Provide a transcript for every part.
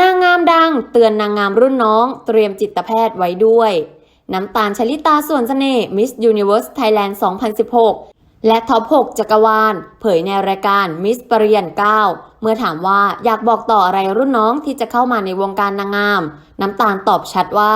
นางงามดังเตือนนางงามรุ่นน้อง เตรียมจิตแพทย์ไว้ด้วย น้ำตาลชลิตาส่วนเสน่ห์ Miss Universe Thailand 2016 และท็อป 6 จักรวาล เผยในรายการ Miss ปรริญญา9เมื่อถามว่าอยากบอกต่ออะไรรุ่นน้องที่จะเข้ามาในวงการนางงาม น้ำตาลตอบชัดว่า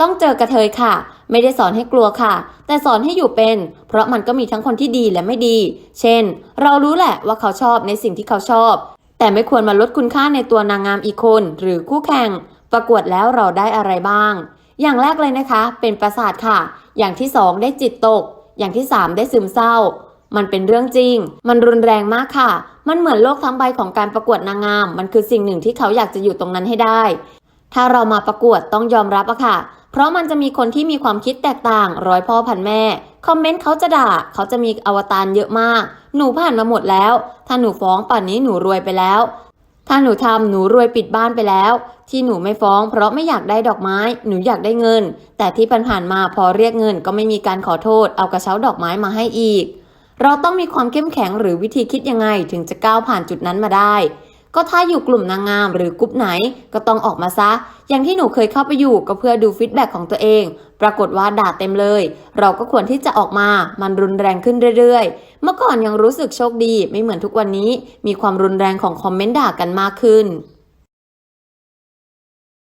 ต้องเจอกระเทยค่ะ ไม่ได้สอนให้กลัวค่ะ แต่สอนให้อยู่เป็น เพราะมันก็มีทั้งคนที่ดีและไม่ดี เช่น เรารู้แหละว่าเขาชอบในสิ่งที่เขาชอบ แต่ไม่ควรมาลดคุณค่าในตัวนางงามอีกคน หรือคู่แข่ง ประกวดแล้วเราได้อะไรบ้าง อย่างแรกเลยนะคะ เป็นประสาทค่ะ อย่างที่สองได้จิตตก อย่างที่สามได้ซึมเศร้า มันเป็นเรื่องจริง มันรุนแรงมากค่ะ มันเหมือนโลกทั้งใบของการประกวดนางงาม มันคือสิ่งหนึ่งที่เขาอยากจะอยู่ตรงนั้นให้ได้ ถ้าเรามาประกวดต้องยอมรับอะค่ะ เพราะมันจะมีคนที่มีความคิดแตกต่างร้อยพ่อพันแม่ คอมเมนต์เขาจะด่าเขาจะมีอวตารเยอะมาก หนูผ่านมาหมดแล้ว ถ้าหนูฟ้องป่านนี้หนูรวยไปแล้ว ถ้าหนูทำหนูรวยปิดบ้านไปแล้ว ที่หนูไม่ฟ้อง เพราะไม่อยากได้ดอกไม้ หนูอยากได้เงิน แต่ที่ผ่านมาพอเรียกเงินก็ไม่มีการขอโทษ เอากระเช้าดอกไม้มาให้อีก เราต้องมีความเข้มแข็งหรือวิธีคิดยังไงถึงจะก้าวผ่านจุดนั้นมาได้ ก็ถ้าอยู่กลุ่มนางงามหรือกลุ่มไหนก็ต้องออกมาซะ อย่างที่หนูเคยเข้าไปอยู่ก็เพื่อดูฟีดแบ็กของตัวเอง ปรากฏว่าด่าเต็มเลย เราก็ควรที่จะออกมา มันรุนแรงขึ้นเรื่อยๆ เมื่อก่อนยังรู้สึกโชคดี ไม่เหมือนทุกวันนี้ มีความรุนแรงของคอมเมนต์ด่ากันมากขึ้น